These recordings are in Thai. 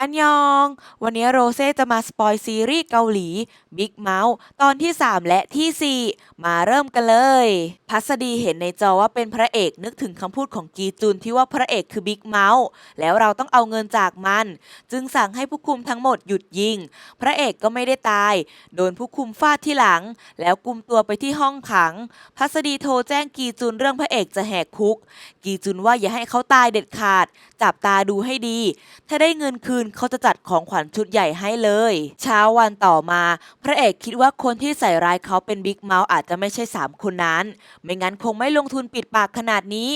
อันยอง วันนี้โรเซ่จะมาสปอยซีรีส์เกาหลี Big Mouth ตอนที่ 3 และที่ 4 มาเริ่มกันเลย พัสดีเห็นในจอว่าเป็นพระเอกนึกถึงคำพูดของกีจุนที่ว่าพระเอกคือ Big Mouth แล้วเราต้องเอาเงินจากมัน จึงสั่งให้ผู้คุมทั้งหมดหยุดยิง พระเอกก็ไม่ได้ตาย โดนผู้คุมฟาดที่หลัง แล้วกุมตัวไปที่ห้องขัง พัสดีโทรแจ้งกีจุนเรื่องพระเอกจะแหกคุก กีจุนว่าอย่าให้เขาตายเด็ดขาด จับตาดูให้ดี ถ้าได้เงินคืนเขาจะจัดของขวัญชุดใหญ่ให้เลย เช้าวันต่อมา พระเอกคิดว่าคนที่ใส่ร้ายเขาเป็นบิ๊กเมาส์อาจจะไม่ใช่ 3 คนนั้น ไม่งั้นคงไม่ลงทุนปิดปากขนาดนี้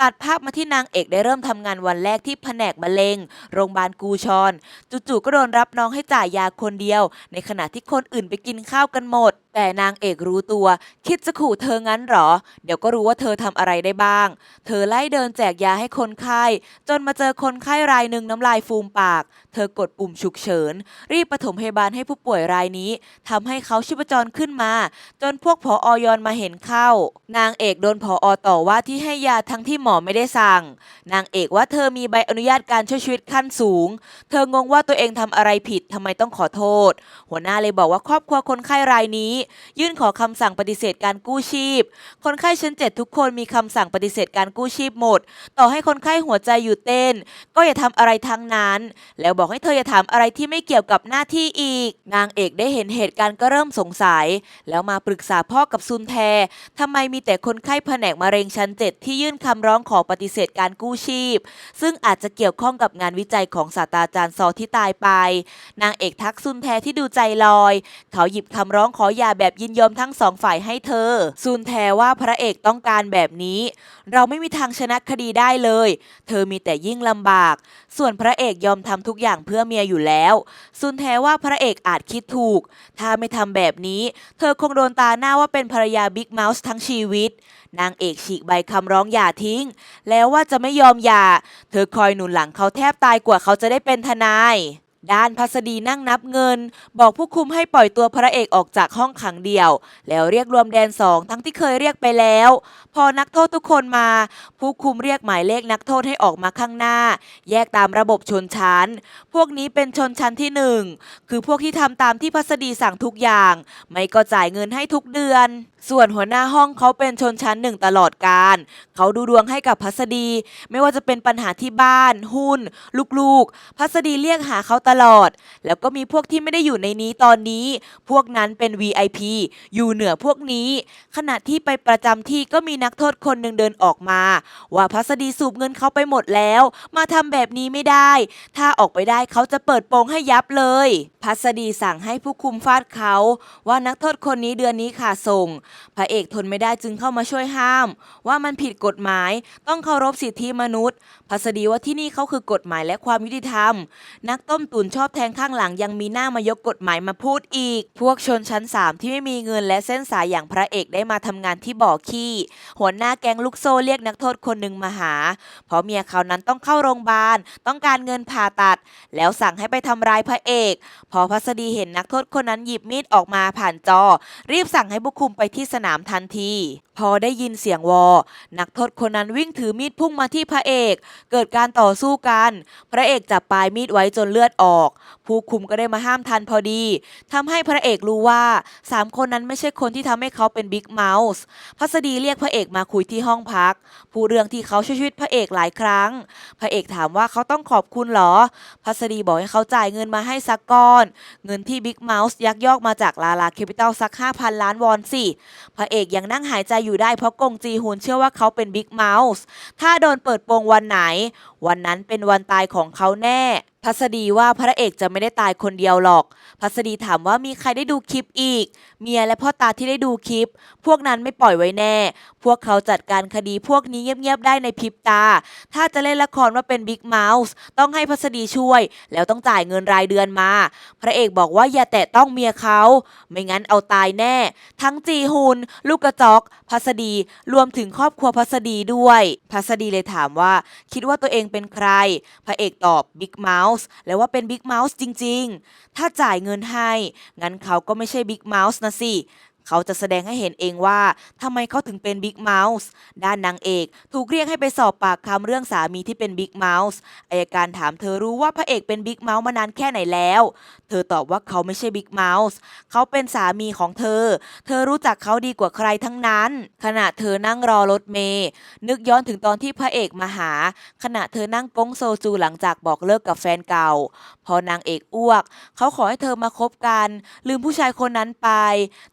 ตัดภาพมาที่นางเอกได้เริ่มทำงานวันแรกที่แผนกมะเร็ง โรงพยาบาลกูชอน จู่ๆก็โดนรับน้องให้จ่ายยาคนเดียว ในขณะที่คนอื่นไปกินข้าวกันหมด แต่นางเอกรู้ตัว คิดจะขู่เธองั้นหรอ เดี๋ยวก็รู้ว่าเธอทำอะไรได้บ้าง เธอไล่เดินแจกยาให้คนไข้ จนมาเจอคนไข้รายหนึ่งน้ำลายฟูมปาก เธอกดปุ่มฉุกเฉิน รีบปฐมพยาบาลให้ผู้ป่วยรายนี้ทำให้เขาชีพจรขึ้นมา จนพวกผออยอนมาเห็นเข้า นางเอกโดนผออต่อว่าที่ให้ยาทั้งที่หมอไม่ได้สั่ง นางเอกว่าเธอมีใบอนุญาตการช่วยชีวิตขั้นสูง เธองงว่าตัวเองทำอะไรผิดทำไมต้องขอโทษ หัวหน้าเลยบอกว่าครอบครัวคนไข้รายนี้ยื่นขอคำสั่งปฏิเสธการกู้ชีพ คนไข้ชั้นเจ็ดทุกคนมีคำสั่งปฏิเสธการกู้ชีพหมด ต่อให้คนไข้หัวใจหยุดเต้น ก็อย่าทำอะไรทั้งนั้น แล้วบอกให้เธออย่าถามอะไรที่ไม่เกี่ยวกับหน้าที่อีก นางเอกได้เห็นเหตุการณ์ก็เริ่มสงสัย แล้วมาปรึกษาพ่อกับซุนแททำไมมีแต่คนไข้แผนกมะเร็งชั้นเจ็ดที่ยื่นคำร้องขอปฏิเสธการกู้ชีพ ซึ่งอาจจะเกี่ยวข้องกับงานวิจัยของศาสตราจารย์ซอที่ตายไป นางเอกทักซุนแทที่ดูใจลอย เขาหยิบคำร้องขอหย่าแบบยินยอมทั้งสองฝ่ายให้เธอ ซุนแทว่าพระเอกต้องการแบบนี้ เราไม่มีทางชนะคดีได้เลย เธอมีแต่ยิ่งลำบาก ส่วนพระเอกยอมทำทุกอย่างเพื่อเมียอยู่แล้ว ซุนแทว่าพระเอกอาจคิดถูก ถ้าไม่ทำแบบนี้ เธอคงโดนตาหน้าว่าเป็นภรรยาบิ๊กเมาส์ทั้งชีวิต นางเอกฉีกใบคำร้องหย่าทิ้ง แล้วว่าจะไม่ยอมหย่า เธอคอยหนุนหลังเขาแทบตายกว่าเขาจะได้เป็นทนาย ด้านพัสดีนั่งนับเงิน บอกผู้คุมให้ปล่อยตัวพระเอกออกจากห้องขังเดี่ยว แล้วเรียกรวมแดนสองทั้งที่เคยเรียกไปแล้ว พอนักโทษทุกคนมา ผู้คุมเรียกหมายเลขนักโทษให้ออกมาข้างหน้า แยกตามระบบชนชั้น พวกนี้เป็นชนชั้นที่หนึ่งคือพวกที่ทำตามที่พัสดีสั่งทุกอย่าง ไม่ก็จ่ายเงินให้ทุกเดือน ส่วนหัวหน้าห้องเขาเป็นชนชั้นหนึ่งตลอดการ เขาดูดวงให้กับพัสดี ไม่ว่าจะเป็นปัญหาที่บ้าน หุ้น ลูกๆ พัสดีเรียกหาเขาตลอด แล้วก็มีพวกที่ไม่ได้อยู่ในนี้ตอนนี้ พวกนั้นเป็น VIP อยู่เหนือพวกนี้ ขณะที่ไปประจำที่ก็มีนักโทษคนหนึ่งเดินออกมา ว่าพัสดีสูบเงินเขาไปหมดแล้ว มาทำแบบนี้ไม่ได้ ถ้าออกไปได้เขาจะเปิดโปงให้ยับเลย พัสดีสั่งให้ผู้คุมฟาดเขา ว่านักโทษคนนี้เดือนนี้ขาดส่งพระเอกทนไม่ได้จึงเข้ามาช่วยห้าม ว่ามันผิดกฎหมาย ต้องเคารพสิทธิมนุษย์พัสดีว่าที่นี่เขาคือกฎหมายและความยุติธรรม นักต้มตุ๋นชอบแทงข้างหลังยังมีหน้ามายกกฎหมายมาพูดอีก พวกชนชั้น3ที่ไม่มีเงินและเส้นสายอย่างพระเอกได้มาทำงานที่บ่อขี้ หัวหน้าแก๊งลูกโซ่เรียกนักโทษคนหนึ่งมาหา เพราะเมียเขานั้นต้องเข้าโรงพยาบาล ต้องการเงินผ่าตัด แล้วสั่งให้ไปทำร้ายพระเอก พอพัสดีเห็นนักโทษคนนั้นหยิบมีดออกมาผ่านจอ รีบสั่งให้ผู้คุมไปที่สนามทันที พอได้ยินเสียงวอ นักโทษคนนั้นวิ่งถือมีดพุ่งมาที่พระเอก เกิดการต่อสู้กัน พระเอกจับปลายมีดไว้จนเลือดออก ผู้คุมก็ได้มาห้ามทันพอดีทำให้พระเอกรู้ว่าสามคนนั้นไม่ใช่คนที่ทำให้เขาเป็นบิ๊กเมาส์พัสดีเรียกพระเอกมาคุยที่ห้องพัก ผู้เรื่องที่เขาช่วยชีวิตพระเอกหลายครั้ง พระเอกถามว่าเขาต้องขอบคุณเหรอ พัสดีบอกให้เขาจ่ายเงินมาให้สักก้อน เงินที่บิ๊กเมาส์ยักยอกมาจากลาลาแคปิตอลสัก 5,000 ล้านวอนสิ พระเอกยังนั่งหายใจอยู่ได้เพราะกงจีฮุนเชื่อว่าเขาเป็นบิ๊กเมาส์ถ้าโดนเปิดโปงวันไหน วันนั้นเป็นวันตายของเขาแน่ พัสดีว่าพระเอกจะไม่ได้ตายคนเดียวหรอก พัสดีถามว่ามีใครได้ดูคลิปอีก เมียและพ่อตาที่ได้ดูคลิป พวกนั้นไม่ปล่อยไว้แน่ พวกเขาจัดการคดีพวกนี้เงียบๆได้ในพริบตา ถ้าจะเล่นละครว่าเป็นบิ๊กเมาส์ต้องให้พัสดีช่วย แล้วต้องจ่ายเงินรายเดือนมา พระเอกบอกว่าอย่าแตะต้องเมียเขา ไม่งั้นเอาตายแน่ ทั้งจีฮุนลูกกระจอก พัสดีรวมถึงครอบครัวพัสดีด้วย พัสดีเลยถามว่า คิดว่าตัวเองเป็นใคร พระเอกตอบบิ๊กเมาส์แล้วว่าเป็นบิ๊กเมาส์จริงๆ ถ้าจ่ายเงินให้ งั้นเขาก็ไม่ใช่บิ๊กเมาส์นะสิ เขาจะแสดงให้เห็นเองว่าทำไมเขาถึงเป็นบิ๊กเมาส์ด้านนางเอก ถูกเรียกให้ไปสอบปากคำเรื่องสามีที่เป็นบิ๊กเมาส์อายการถามเธอรู้ว่าพระเอกเป็นบิ๊กเมาส์มานานแค่ไหนแล้ว เธอตอบว่าเขาไม่ใช่บิ๊กเมาส์เขาเป็นสามีของเธอ เธอรู้จักเขาดีกว่าใครทั้งนั้น ขณะเธอนั่งรอรถเมย์นึกย้อนถึงตอนที่พระเอกมาหา ขณะเธอนั่งก้งโซจูหลังจากบอกเลิกกับแฟนเก่า พอนางเอกอ้วก เขาขอให้เธอมาคบกัน ลืมผู้ชายคนนั้นไป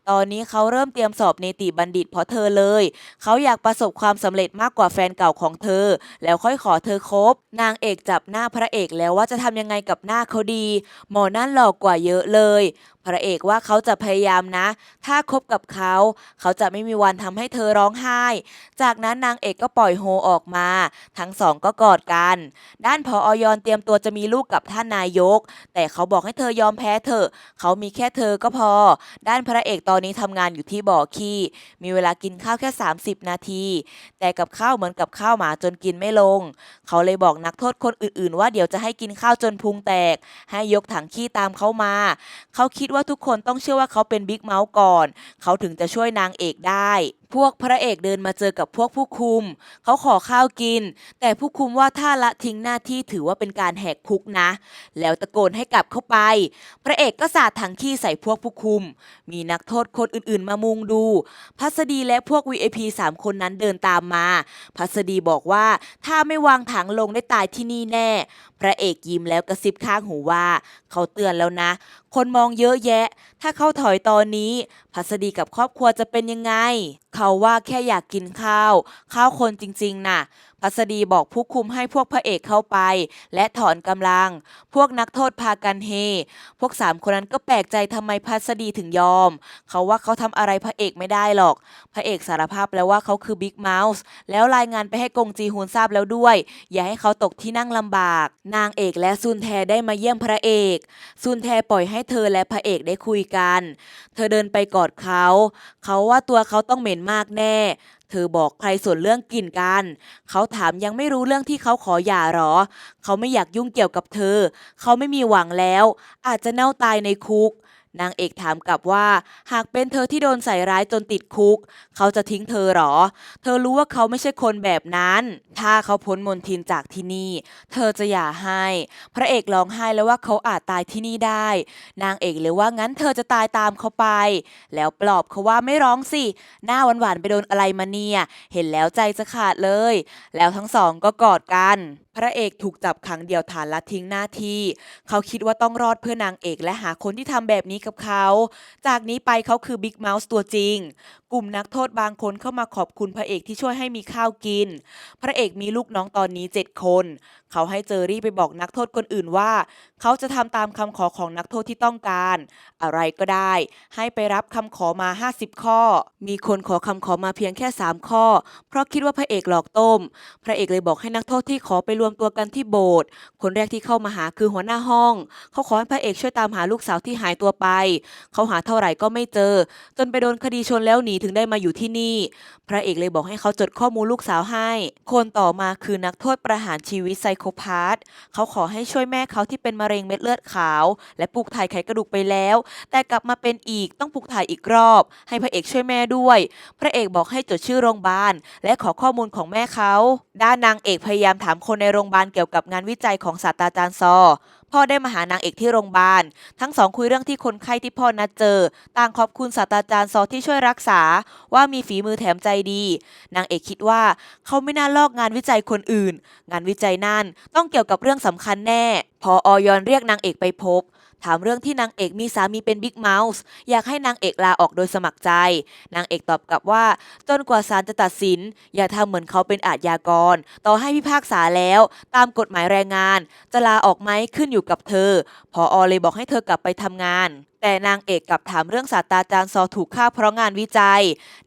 ตอนนี้เขาเริ่มเตรียมสอบเนติบัณฑิตเพราะเธอเลย เขาอยากประสบความสำเร็จมากกว่าแฟนเก่าของเธอ แล้วค่อยขอเธอคบ นางเอกจับหน้าพระเอกแล้วว่าจะทำยังไงกับหน้าเขาดี หมอนั่นหลอกกว่าเยอะเลย พระเอกว่าเขาจะพยายามนะ ถ้าคบกับเขา เขาจะไม่มีวันทำให้เธอร้องไห้ จากนั้นนางเอกก็ปล่อยโฮออกมา ทั้งสองก็กอดกัน ด้านพออยอนเตรียมตัวจะมีลูกกับท่านนายก แต่เขาบอกให้เธอยอมแพ้เถอะ เขามีแค่เธอก็พอ ด้านพระเอกตอนนี้ทำงานอยู่ที่บ่อขี้ มีเวลากินข้าวแค่ 30 นาที แต่กับข้าวเหมือนกับข้าวหมาจนกินไม่ลง เขาเลยบอกนักโทษคนอื่นๆ ว่าเดี๋ยวจะให้กินข้าวจนพุงแตก ให้ยกถังขี้ตามเขามา เขาคิดว่าทุกคนต้องเชื่อว่าเขาเป็นบิ๊กเมาส์ก่อน เขาถึงจะช่วยนางเอกได้ พวกพระเอกเดินมาเจอกับพวกผู้คุม เขาขอข้าวกิน แต่ผู้คุมว่าถ้าละทิ้งหน้าที่ถือว่าเป็นการแหกคุกนะ แล้วตะโกนให้กลับเข้าไป พระเอกก็สาดถังขี้ใส่พวกผู้คุม มีนักโทษคนอื่นๆ มามุงดู พัสดีและพวก VIP 3 คนนั้นเดินตามมา พัสดีบอกว่าถ้าไม่วางถังลงได้ตายที่นี่แน่ ระเอกยิ้มแล้วกระซิบข้างหูว่า เขาเตือนแล้วนะ คนมองเยอะแยะ ถ้าเขาถอยตอนนี้ พัสดีกับครอบครัวจะเป็นยังไง เขาว่าแค่อยากกินข้าว ข้าวคนจริงๆน่ะ พัสดีบอกผู้คุมให้พวกพระเอกเข้าไป และถอนกำลัง พวกนักโทษพากันเฮ พวกสามคนนั้นก็แปลกใจทำไมพัสดีถึงยอม เขาว่าเขาทำอะไรพระเอกไม่ได้หรอก พระเอกสารภาพแล้วว่าเขาคือบิ๊กเมาส์แล้วรายงานไปให้กงจีฮุนทราบแล้วด้วย อย่าให้เขาตกที่นั่งลำบาก นางเอกและซุนแทได้มาเยี่ยมพระเอก ซุนแทปล่อยให้เธอและพระเอกได้คุยกัน เธอเดินไปกอดเขา เขาว่าตัวเขาต้องเหม็นมากแน่ เธอบอกใครส่วนเรื่องกลิ่นกัน เขาถามยังไม่รู้เรื่องที่เขาขอหย่าหรอ เขาไม่อยากยุ่งเกี่ยวกับเธอ เขาไม่มีหวังแล้ว อาจจะเน่าตายในคุก นางเอกถามกลับว่า หากเป็นเธอที่โดนใส่ร้ายจนติดคุก เขาจะทิ้งเธอหรอ เธอรู้ว่าเขาไม่ใช่คนแบบนั้น ถ้าเขาพ้นมนทินจากที่นี่ เธอจะหย่าให้ พระเอกร้องไห้แล้วว่าเขาอาจตายที่นี่ได้ นางเอกเลยว่างั้นเธอจะตายตามเขาไป แล้วปลอบเขาว่าไม่ร้องสิ หน้าหวานๆไปโดนอะไรมาเนี่ย เห็นแล้วใจจะขาดเลย แล้วทั้งสองก็กอดกัน พระเอกถูกจับขังเดี่ยวฐานละทิ้งหน้าที่ เขาคิดว่าต้องรอดเพื่อนางเอกและหาคนที่ทำแบบนี้กับเขา จากนี้ไปเขาคือบิ๊กเมาส์ตัวจริง กลุ่มนักโทษบางคนเข้ามาขอบคุณพระเอกที่ช่วยให้มีข้าวกิน พระเอกมีลูกน้องตอนนี้7คน เขาให้เจอรี่ไปบอกนักโทษคนอื่นว่า เขาจะทำตามคำขอของนักโทษที่ต้องการ อะไรก็ได้ ให้ไปรับคำขอมา 50 ข้อ มีคนขอคำขอมาเพียงแค่ 3 ข้อ เพราะคิดว่าพระเอกหลอกต้ม พระเอกเลยบอกให้นักโทษที่ขอไปรวมตัวกันที่โบสถ์คนแรกที่เข้ามาหาคือหัวหน้าห้อง เขาขอให้พระเอกช่วยตามหาลูกสาวที่หายตัวไป เขาหาเท่าไหร่ก็ไม่เจอ จนไปโดนคดีชนแล้วหนีถึงได้มาอยู่ที่นี่ พระเอกเลยบอกให้เขาจดข้อมูลลูกสาวให้ คนต่อมาคือนักโทษประหารชีวิตไซโคพาธเขาขอให้ช่วยแม่เขาที่เป็นมะเร็งเม็ดเลือดขาว และปลูกถ่ายไขกระดูกไปแล้ว แต่กลับมาเป็นอีกต้องปลูกถ่ายอีกรอบ ให้พระเอกช่วยแม่ด้วย พระเอกบอกให้จดชื่อโรงพยาบาล และขอข้อมูลของแม่เขา ด้านนางเอกพยายามถามคนในโรงพยาบาลเกี่ยวกับงานวิจัยของศาสตราจารย์ซอ พ่อได้มาหานางเอกที่โรงพยาบาล ทั้งสองคุยเรื่องที่คนไข้ที่พ่อนัดเจอ ต่างขอบคุณศาสตราจารย์ซอที่ช่วยรักษา ว่ามีฝีมือแถมใจดี นางเอกคิดว่าเขาไม่น่าลอกงานวิจัยคนอื่น งานวิจัยนั่นต้องเกี่ยวกับเรื่องสำคัญแน่พอออยอนเรียกนางเอกไปพบ ถามเรื่องที่นางเอกมีสามีเป็นบิ๊กเมาส์อยากให้นางเอกลาออกโดยสมัครใจ นางเอกตอบกลับว่า จนกว่าศาลจะตัดสิน อย่าทำเหมือนเขาเป็นอาชญากร ต่อให้พิพากษาแล้ว ตามกฎหมายแรงงาน จะลาออกไหมขึ้นอยู่กับเธอพออเลยบอกให้เธอกลับไปทำงาน แต่นางเอกกลับถามเรื่องศาสตราจารย์ซอถูกฆ่าเพราะงานวิจัย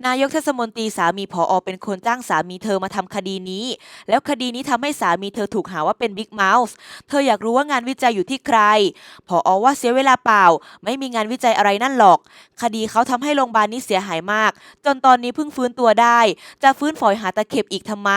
นายกเทศมนตรีสามีพออเป็นคนจ้างสามีเธอมาทำคดีนี้ แล้วคดีนี้ทำให้สามีเธอถูกหาว่าเป็นบิ๊กเมาส์เธออยากรู้ว่างานวิจัยอยู่ที่ใครพออว่าเสียเวลาเปล่า ไม่มีงานวิจัยอะไรนั่นหรอก คดีเขาทำให้โรงพยาบาลนี้เสียหายมาก จนตอนนี้เพิ่งฟื้นตัวได้ จะฟื้นฝอยหาตะเข็บอีกทำไม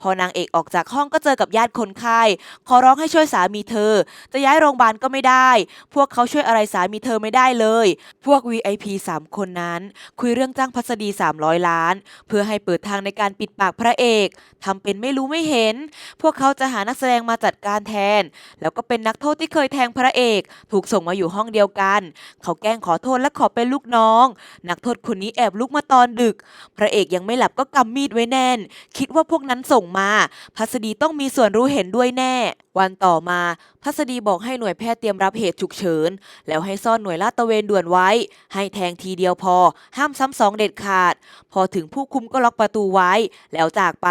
พอนางเอกออกจากห้องก็เจอกับญาติคนไข้ขอร้องให้ช่วยสามีเธอ จะย้ายโรงพยาบาลก็ไม่ได้ พวกเขาช่วยอะไรสามีเธอไม่ได้เลย พวก VIP 3 คนนั้น คุยเรื่องจ้างพัสดี 300 ล้าน เพื่อให้เปิดทางในการปิดปากพระเอกทำเป็นไม่รู้ไม่เห็น พวกเขาจะหานักแสดงมาจัดการแทน แล้วก็เป็นนักโทษที่เคยแทงพระเอก ถูกส่งมาอยู่ห้องเดียวกัน เขาแกล้งขอโทษและขอเป็นลูกน้อง นักโทษคนนี้แอบลุกมาตอนดึก พระเอกยังไม่หลับก็กำมีดไว้แน่น คิดว่าพวกนั้นส่งมา พัสดีต้องมีส่วนรู้เห็นด้วยแน่ วันต่อมา พัสดีบอกให้หน่วยแพทย์เตรียมรับเหตุฉุกเฉิน แล้วให้ซ่อนหน่วยลาดตระเวนด่วนไว้ ให้แทงทีเดียวพอ ห้ามซ้ำสองเด็ดขาด พอถึงผู้คุมก็ล็อกประตูไว้ แล้วจากไป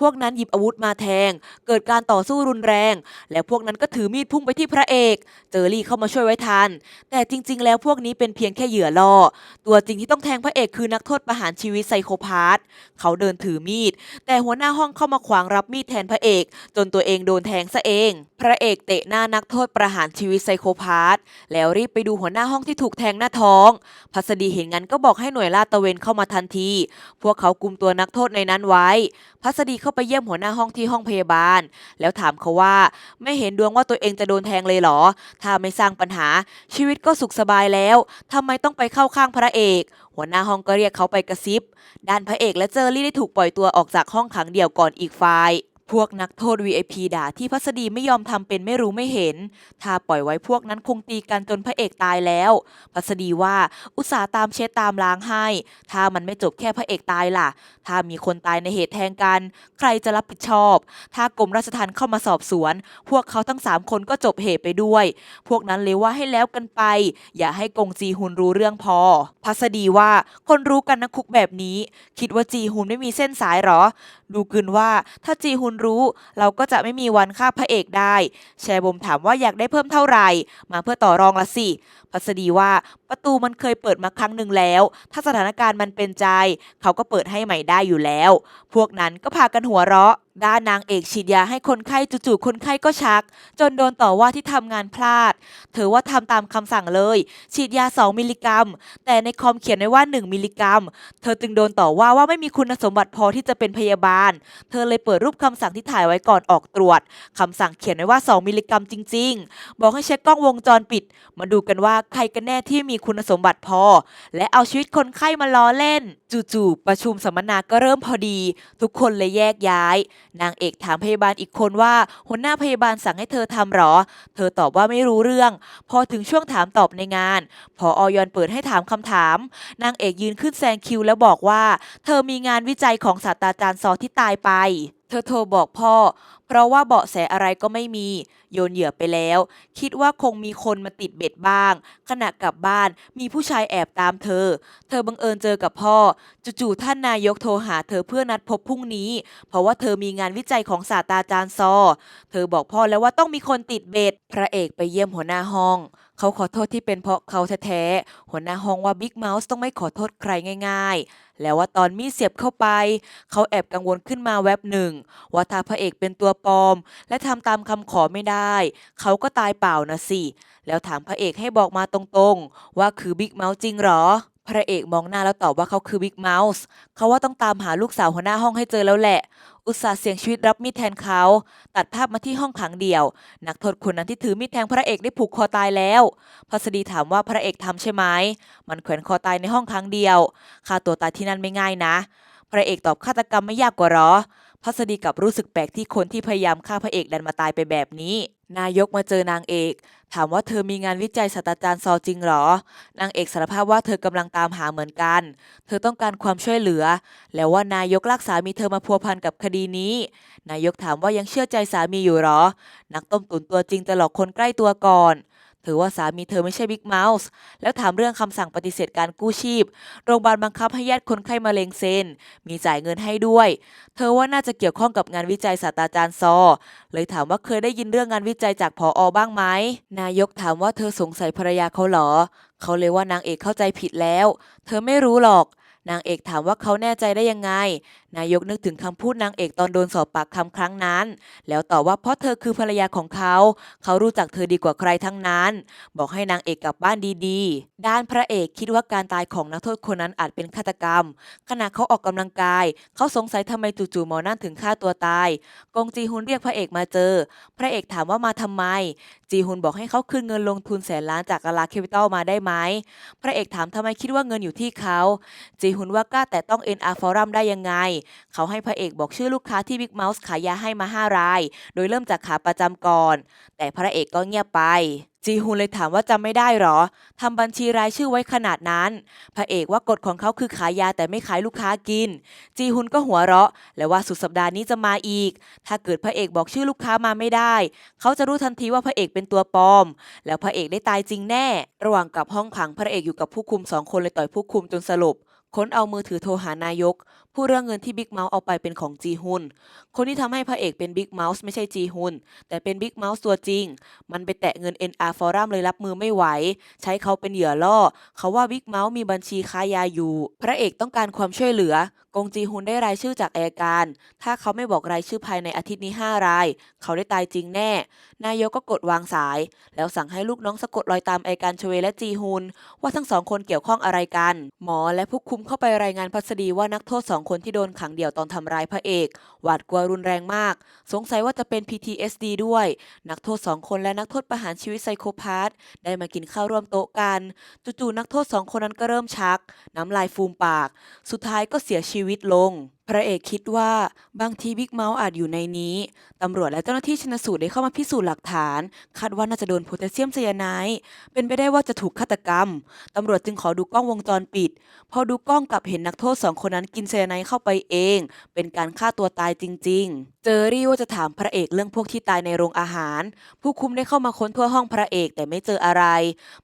พวกนั้นหยิบอาวุธมาแทง เกิดการต่อสู้รุนแรง แล้วพวกนั้นก็ถือมีดพุ่งไปที่พระเอก เจอรี่เข้ามาช่วยไว้ทัน แต่จริง ๆ แล้วพวกนี้เป็นเพียงแค่เหยื่อล่อ ตัวจริงที่ต้องแทงพระเอกคือนักโทษประหารชีวิตไซโคพาธเขาเดินถือมีด แต่หัวหน้าห้องเข้ามาขวางรับมีดแทนพระเอก จนตัวเองโดนแทงซะเอง พระเอกเตะหน้านักโทษประหารชีวิตไซโคพาธแล้วรีบไปดูหัวหน้าห้องที่ถูกแทงหน้าท้อง พัสดีเห็นงั้นก็บอกให้หน่วยลาดตระเวนเข้ามาทันที พวกเขากุมตัวนักโทษในนั้นไว้ พัสดีเข้าไปเยี่ยมหัวหน้าห้องที่ห้องพยาบาล แล้วถามเขาว่าไม่เห็นดวงว่าตัวเองจะโดนแทงเลยเหรอ ถ้าไม่สร้างปัญหาชีวิตก็สุขสบายแล้วทำไมต้องไปเข้าข้างพระเอกหัวหน้าห้องก็เรียกเขาไปกระซิบ ด้านพระเอกและเจอรี่ได้ถูกปล่อยตัวออกจากห้องขังเดี่ยวก่อนอีกฝ่าย พวกนักโทษ VIP ด่าที่พัสดีไม่ยอมทำเป็นไม่รู้ไม่เห็น ถ้าปล่อยไว้พวกนั้นคงตีกันจนพระเอกตายแล้ว พัสดีว่าอุตส่าห์ตามเช็ดตามล้างให้ ถ้ามันไม่จบแค่พระเอกตายล่ะ ถ้ามีคนตายในเหตุแทงกัน ใครจะรับผิดชอบ ถ้ากรมราชทัณฑ์เข้ามาสอบสวน พวกเขาทั้งสามคนก็จบเหตุไปด้วย พวกนั้นเลยว่าให้แล้วกันไป อย่าให้กงจีฮุนรู้เรื่องพอ พัสดีว่าคนรู้กันนะคุกแบบนี้ คิดว่าจีฮุนไม่มีเส้นสายหรอ ดูกึนว่าถ้าจีฮุนรู้ เราก็จะไม่มีวันฆ่าพระเอกได้ แชร์บมถามว่าอยากได้เพิ่มเท่าไหร่ มาเพื่อต่อรองละสิ พัสดีว่าประตูมันเคยเปิดมาครั้งหนึ่งแล้ว ถ้าสถานการณ์มันเป็นใจ เขาก็เปิดให้ใหม่ได้อยู่แล้ว พวกนั้นก็พากันหัวเราะ ด้านนางเอกฉีดยาให้คนไข้จู่ๆคนไข้ก็ชัก จนโดนต่อว่าที่ทำงานพลาด เธอว่าทำตามคำสั่งเลย ฉีดยา 2 มิลลิกรัม แต่ในคอมเขียนไว้ว่า 1 มิลลิกรัม เธอจึงโดนต่อว่าว่าไม่มีคุณสมบัติพอที่จะเป็นพยาบาล เธอเลยเปิดรูปคำสั่งที่ถ่ายไว้ก่อนออกตรวจคำสั่งเขียนไว้ว่า 2 มิลลิกรัมจริง ๆ บอกให้เช็คกล้องวงจรปิด มาดูกันว่าใครกันแน่ที่มีคุณสมบัติพอ และเอาชีวิตคนไข้มาล้อเล่น จู่ๆประชุมสัมมนาก็เริ่มพอดี ทุกคนเลยแยกย้าย นางเอกถามพยาบาลอีกคนว่าหัวหน้าพยาบาลสั่งให้เธอทำหรอ เธอตอบว่าไม่รู้เรื่อง พอถึงช่วงถามตอบในงาน พอออยอนเปิดให้ถามคำถาม นางเอกยืนขึ้นแซงคิวแล้วบอกว่า เธอมีงานวิจัยของศาสตราจารย์ซอที่ตายไป เธอโทรบอกพ่อ เพราะว่าเบาะแสอะไรก็ไม่มี โยนเหยื่อไปแล้ว คิดว่าคงมีคนมาติดเบ็ดบ้าง ขณะกลับบ้านมีผู้ชายแอบตามเธอ เธอบังเอิญเจอกับพ่อ จู่ๆท่านนายกโทรหาเธอเพื่อนัดพบพรุ่งนี้ เพราะว่าเธอมีงานวิจัยของศาสตราจารย์ซอ เธอบอกพ่อแล้วว่าต้องมีคนติดเบ็ด พระเอกไปเยี่ยมหัวหน้าห้องเขาขอโทษที่เป็นเพราะเขาแท้ๆ หัวหน้าห้องว่าบิ๊กเมาส์ต้องไม่ขอโทษใครง่าย ๆ แล้วว่าตอนมีเสียบเข้าไป เขาแอบกังวลขึ้นมาแวบหนึ่ง ว่าถ้าพระเอกเป็นตัวปลอม และทำตามคำขอไม่ได้เขาก็ตายเปล่านะสิ แล้วถามพระเอกให้บอกมาตรงๆ ว่าคือบิ๊กเมาส์จริงหรอ พระเอกมองหน้าแล้วตอบว่าเขาคือบิ๊กเมาส์เขาว่าต้องตามหาลูกสาวหัวหน้าห้องให้เจอแล้วแหละ อุตส่าห์เสี่ยงชีวิตรับมีดแทนเขา ตัดภาพมาที่ห้องขังเดี่ยว นักโทษคนนั้นที่ถือมีดแทงพระเอกได้ผูกคอตายแล้วพัสดีถามว่าพระเอกทำใช่ไหมมันแขวนคอตายในห้องขังเดียวฆ่าตัวตายที่นั่นไม่ง่ายนะ พระเอกตอบฆาตกรรมไม่ยากกว่าหรอพัสดีกลับรู้สึกแปลกที่คนที่พยายามฆ่าพระเอกดันมาตายไปแบบนี้ นายกมาเจอนางเอก ถามว่าเธอมีงานวิจัยศาสตราจารย์ซอจริงหรอ นางเอกสารภาพว่าเธอกำลังตามหาเหมือนกัน เธอต้องการความช่วยเหลือ แล้วว่านายกลักสามีเธอมาพัวพันกับคดีนี้ นายกถามว่ายังเชื่อใจสามีอยู่หรอ นักต้มตุ๋นตัวจริงจะหลอกคนใกล้ตัวก่อน ถือว่าสามีเธอไม่ใช่บิ๊กเมาส์แล้วถามเรื่องคำสั่งปฏิเสธการกู้ชีพ โรงพยาบาลบังคับให้ญาติคนไข้มะเร็งเซนมีจ่ายเงินให้ด้วย เธอว่าน่าจะเกี่ยวข้องกับงานวิจัยศาสตราจารย์ซอ เลยถามว่าเคยได้ยินเรื่องงานวิจัยจากผออบ้างไหม นายกถามว่าเธอสงสัยภรรยาเขาเหรอ เขาเลยว่านางเอกเข้าใจผิดแล้ว เธอไม่รู้หรอก นางเอกถามว่าเขาแน่ใจได้ยังไง นายกนึกถึงคำพูดนางเอกตอนโดนสอบปากคำครั้งนั้น แล้วตอบว่าเพราะเธอคือภรรยาของเขา เขารู้จักเธอดีกว่าใครทั้งนั้น บอกให้นางเอกกลับบ้านดีๆ ด้านพระเอกคิดว่าการตายของนักโทษคนนั้นอาจเป็นฆาตกรรม ขณะเขาออกกำลังกาย เขาสงสัยทำไมจู่ๆหมอนั่นถึงฆ่าตัวตาย กงจีฮุนเรียกพระเอกมาเจอ พระเอกถามว่ามาทำไมจีฮุนบอกให้เขาคืนเงินลงทุนแสนล้านจากกาลาแคปิตอลมาได้ไหม พระเอกถามทำไมคิดว่าเงินอยู่ที่เขา จีฮุนว่ากล้าแต่ต้องเอ็นอาร์ฟอรัมได้ยังไง เขาให้พระเอกบอกชื่อลูกค้าที่บิ๊กเมาส์ขายยาให้มา5ราย โดยเริ่มจากขาประจำก่อน แต่พระเอกก็เงียบไป จีฮุนเลยถามว่าจำไม่ได้หรอทำบัญชีรายชื่อไว้ขนาดนั้น พระเอกว่ากฎของเขาคือขายยาแต่ไม่ขายลูกค้ากิน จีฮุนก็หัวเราะ และว่าสุดสัปดาห์นี้จะมาอีก ถ้าเกิดพระเอกบอกชื่อลูกค้ามาไม่ได้ เขาจะรู้ทันทีว่าพระเอกเป็นตัวปลอม แล้วพระเอกได้ตายจริงแน่ ระหว่างกับห้องขังพระเอกอยู่กับผู้คุมสองคนเลยต่อยผู้คุมจนสลบค้นเอามือถือโทรหานายก ผู้เรื่องเงินที่บิ๊กเมาส์เอาไปเป็นของจีฮุน คนที่ทำให้พระเอกเป็นบิ๊กเมาส์ไม่ใช่จีฮุน แต่เป็นบิ๊กเมาส์ตัวจริง มันไปแตะเงิน NR Forum เลยรับมือไม่ไหว ใช้เขาเป็นเหยื่อล่อ เขาว่าบิ๊กเมาส์มีบัญชีค้ายาอยู่ พระเอกต้องการความช่วยเหลือกงจีฮุนได้รายชื่อจากแอร์การ ถ้าเขาไม่บอกรายชื่อภายในอาทิตย์นี้ 5 ราย เขาได้ตายจริงแน่ นายกก็กดวางสาย แล้วสั่งให้ลูกน้องสะกดรอยตามแอร์การชเวและจีฮุนว่าทั้งสองคนเกี่ยวข้องอะไรกัน หมอและผู้คุมเข้าไปรายงานพัสดีว่านักโทษสองคนที่โดนขังเดี่ยวตอนทำร้ายพระเอก หวาดกลัวรุนแรงมาก สงสัยว่าจะเป็น PTSD ด้วย นักโทษสองคนและนักโทษประหารชีวิตไซโคพาสได้มากินข้าวร่วมโต๊ะกัน จู่ๆนักโทษสองคนนั้นก็เริ่มชัก น้ำลายฟูมปาก สุดท้ายก็เสียชีวิตลงพระเอกคิดว่าบางทีบิ๊กเมาส์อาจอยู่ในนี้ ตำรวจและเจ้าหน้าที่ชนสูตรได้เข้ามาพิสูจน์หลักฐาน คาดว่าน่าจะโดนโพแทสเซียมไซยาไนด์เป็นไปได้ว่าจะถูกฆาตกรรม ตำรวจจึงขอดูกล้องวงจรปิด พอดูกล้องกลับเห็นนักโทษสองคนนั้นกินไซยาไนด์เข้าไปเอง เป็นการฆ่าตัวตายจริง ๆ เจอรี่ว่าจะถามพระเอกเรื่องพวกที่ตายในโรงอาหาร ผู้คุมได้เข้ามาค้นทั่วห้องพระเอกแต่ไม่เจออะไร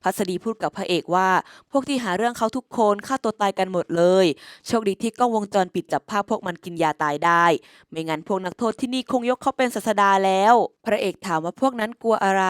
พัสดีพูดกับพระเอกว่า พวกที่หาเรื่องเขาทุกคนฆ่าตัวตายกันหมดเลย โชคดีที่กล้องวงจรปิดจับภาพพวกมันกินยาตายได้ ไม่งั้นพวกนักโทษที่นี่คงยกเขาเป็นศาสดาแล้ว พระเอกถามว่าพวกนั้นกลัวอะไร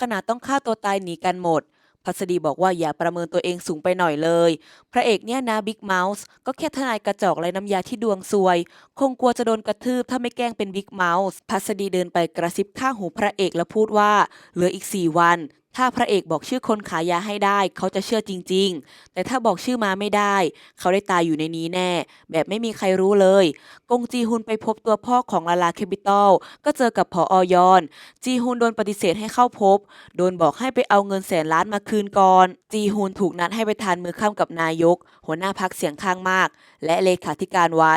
ขนาดต้องฆ่าตัวตายหนีกันหมด พัสดีบอกว่าอย่าประเมินตัวเองสูงไปหน่อยเลย พระเอกเนี่ยนะบิ๊กเมาส์ก็แค่ทนายกระจอกไรน้ำยาที่ดวงซวย คงกลัวจะโดนกระทืบถ้าไม่แกล้งเป็นบิ๊กเมาส์พัสดีเดินไปกระซิบข้างหูพระเอกแล้วพูดว่า เหลืออีก 4 วัน ถ้าพระเอกบอกชื่อคนขายยาให้ได้ เขาจะเชื่อจริง ๆ แต่ถ้าบอกชื่อมาไม่ได้ เขาได้ตายอยู่ในนี้แน่ แบบไม่มีใครรู้เลย กงจีฮุนไปพบตัวพ่อของลาลาแคปิตอล ก็เจอกับผออยอน จีฮุนโดนปฏิเสธให้เข้าพบ โดนบอกให้ไปเอาเงินแสนล้านมาคืนก่อน จีฮุนถูกนัดให้ไปทานมือค่ำกับนายก หัวหน้าพักเสียงข้างมาก และเลขาธิการไว้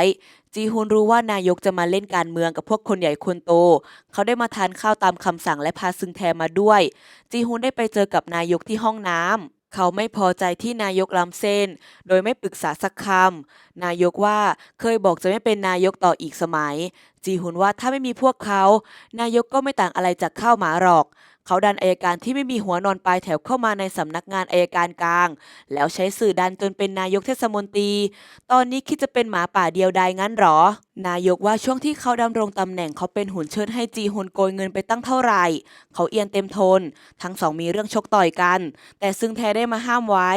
จีฮุนรู้ว่านายกจะมาเล่นการเมืองกับพวกคนใหญ่คนโต เขาได้มาทานข้าวตามคำสั่งและพาซึงแทมาด้วย จีฮุนได้ไปเจอกับนายกที่ห้องน้ำเขาไม่พอใจที่นายกล้ำเส้น โดยไม่ปรึกษาสักคำ นายกว่าเคยบอกจะไม่เป็นนายกต่ออีกสมัย จีฮุนว่าถ้าไม่มีพวกเขา นายกก็ไม่ต่างอะไรจากข้าวหมาหรอก เขาดันอายการที่ไม่มีหัวนอนปลายแถวเข้ามาในสำนักงานอายการกลาง แล้วใช้สื่อดันจนเป็นนายกเทศมนตรี ตอนนี้คิดจะเป็นหมาป่าเดียวดายงั้นหรอ นายกว่าช่วงที่เขาดำรงตำแหน่งเขาเป็นหุ่นเชิดให้จีฮุนโกยเงินไปตั้งเท่าไหร่ เขาเอียนเต็มทน ทั้งสองมีเรื่องชกต่อยกัน แต่ซึ่งแทได้มาห้ามไว้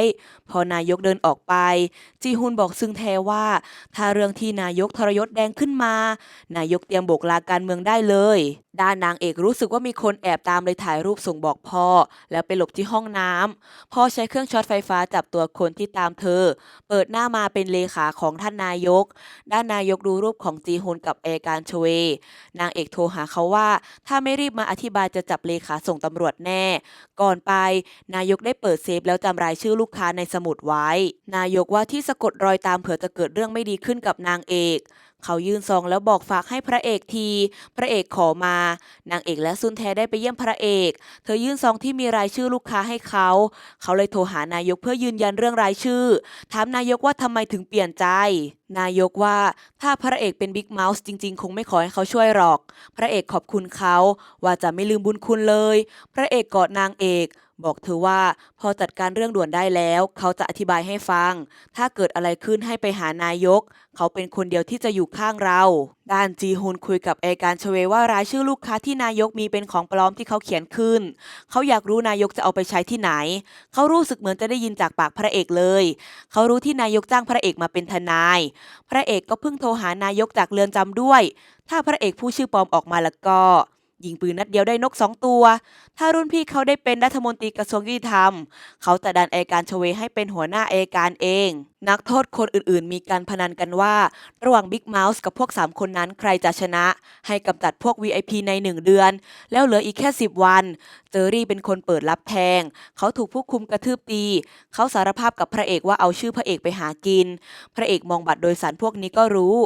พอนายกเดินออกไป จีฮุนบอกซึ่งแทว่า ถ้าเรื่องที่นายกทรยศแดงขึ้นมา นายกเตรียมโบกลาการเมืองได้เลย ด้านนางเอกรู้สึกว่ามีคนแอบตามเลยถ่ายรูปส่งบอกพ่อ แล้วไปหลบที่ห้องน้ำพ่อใช้เครื่องช็อตไฟฟ้าจับตัวคนที่ตามเธอ เปิดหน้ามาเป็นเลขาของท่านนายก ด้านนายกดูรูปของจีฮุนกับเอการชเวนางเอกโทรหาเขาว่า ถ้าไม่รีบมาอธิบายจะจับเลขาส่งตำรวจแน่ ก่อนไป นายกได้เปิดเซฟแล้วจำรายชื่อลูกค้าในสมุดไว้ นายกว่าที่สะกดรอยตามเผื่อจะเกิดเรื่องไม่ดีขึ้นกับนางเอก เขายื่นซองแล้วบอกฝากให้พระเอกที พระเอกขอมา นางเอกและซุนแทได้ไปเยี่ยมพระเอก เธอยื่นซองที่มีรายชื่อลูกค้าให้เขา เขาเลยโทรหานายกเพื่อยืนยันเรื่องรายชื่อ ถามนายกว่าทำไมถึงเปลี่ยนใจ นายกว่าถ้าพระเอกเป็นบิ๊กเมาส์จริง ๆ คงไม่ขอให้เขาช่วยหรอก พระเอกขอบคุณเขาว่าจะไม่ลืมบุญคุณเลย พระเอกกอดนางเอก บอกเธอว่าพอจัดการเรื่องด่วนได้แล้ว เขาจะอธิบายให้ฟัง ถ้าเกิดอะไรขึ้นให้ไปหานายก เขาเป็นคนเดียวที่จะอยู่ข้างเรา ด้านจีฮุนคุยกับเอการชเวว่ารายชื่อลูกค้าที่นายกมีเป็นของปลอมที่เขาเขียนขึ้น เขาอยากรู้นายกจะเอาไปใช้ที่ไหน เขารู้สึกเหมือนจะได้ยินจากปากพระเอกเลย เขารู้ที่นายกจ้างพระเอกมาเป็นทนาย พระเอกก็เพิ่งโทรหานายกจากเรือนจำด้วย ถ้าพระเอกผู้ชื่อปลอมออกมาแล้วก็ ยิงปืนนัดเดียวได้นกสองตัว ถ้ารุ่นพี่เขาได้เป็นรัฐมนตรีกระทรวงยุติธรรม เขาจะดันเอการชเวให้เป็นหัวหน้าเอการเอง นักโทษคนอื่นๆ มีการพนันกันว่า ระหว่างบิ๊กเมาส์กับพวก 3 คนนั้นใครจะชนะ ให้กำจัดพวก VIP ใน 1 เดือน แล้วเหลืออีกแค่ 10 วัน เจอรี่เป็นคนเปิดรับแทง เขาถูกผู้คุมกระทืบตี เขาสารภาพกับพระเอกว่าเอาชื่อพระเอกไปหากิน พระเอกมองบัตรโดยสารพวกนี้ก็รู้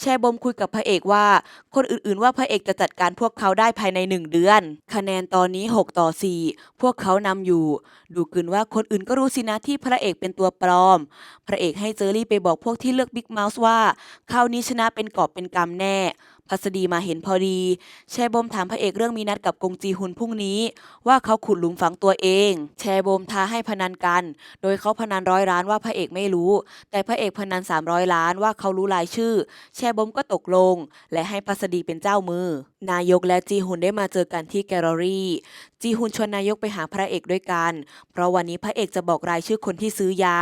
แชร์บมคุยกับพระเอกว่า คนอื่นๆ ว่าพระเอกจะจัดการพวกเขาได้ภายใน 1 เดือน คะแนนตอนนี้ 6 ต่อ 4 พวกเขานำอยู่ ดูกึนว่าคนอื่นก็รู้สินะที่พระเอกเป็นตัวปลอม พระเอกให้เจอรี่ไปบอกพวกที่เลือกบิ๊กเมาส์ว่าคราวนี้ชนะเป็นกอบเป็นกำแน่ พัสดีมาเห็นพอดี แชบมถามพระเอกเรื่องมีนัดกับกงจีฮุนพรุ่งนี้ ว่าเขาขุดหลุมฝังตัวเอง แชบมท้าให้พนันกัน โดยเขาพนันร้อยล้านว่าพระเอกไม่รู้ แต่พระเอกพนัน 300 ล้านว่าเขารู้รายชื่อ แชบมก็ตกลง และให้พัสดีเป็นเจ้ามือ นายกและจีฮุนได้มาเจอกันที่แกลเลอรี่ จีฮุนชวนนายกไปหาพระเอกด้วยกัน เพราะวันนี้พระเอกจะบอกรายชื่อคนที่ซื้อยา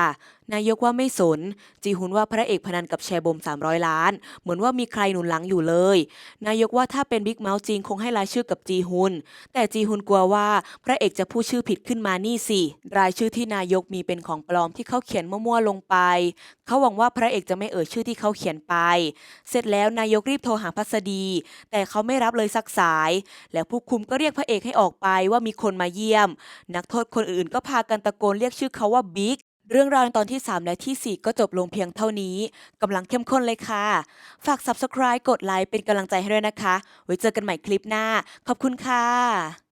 นายกว่าไม่สน จีฮุนว่าพระเอกพนันกับแชบม300 ล้าน เหมือนว่ามีใครหนุนหลังอยู่เลยนายกว่าถ้าเป็นบิ๊กเมาส์จริงคงให้รายชื่อกับจีฮุน แต่จีฮุนกลัวว่าพระเอกจะพูดชื่อผิดขึ้นมานี่สิ รายชื่อที่นายกมีเป็นของปลอมที่เขาเขียนมั่วๆลงไป เขาหวังว่าพระเอกจะไม่เอ่ยชื่อที่เขาเขียนไป เสร็จแล้วนายกรีบโทรหาพัสดี แต่เขาไม่รับเลยสักสาย แล้วผู้คุมก็เรียกพระเอกให้ออกไปว่ามีคนมาเยี่ยม นักโทษคนอื่นๆก็พากันตะโกนเรียกชื่อเขาว่าบิ๊ก เรื่องราวในตอนที่ 3 และที่ 4 ก็จบลงเพียงเท่านี้กำลังเข้มข้นเลยค่ะ ฝาก subscribe กดไลค์เป็นกำลังใจให้ด้วยนะคะ ไว้เจอกันใหม่คลิปหน้า ขอบคุณค่ะ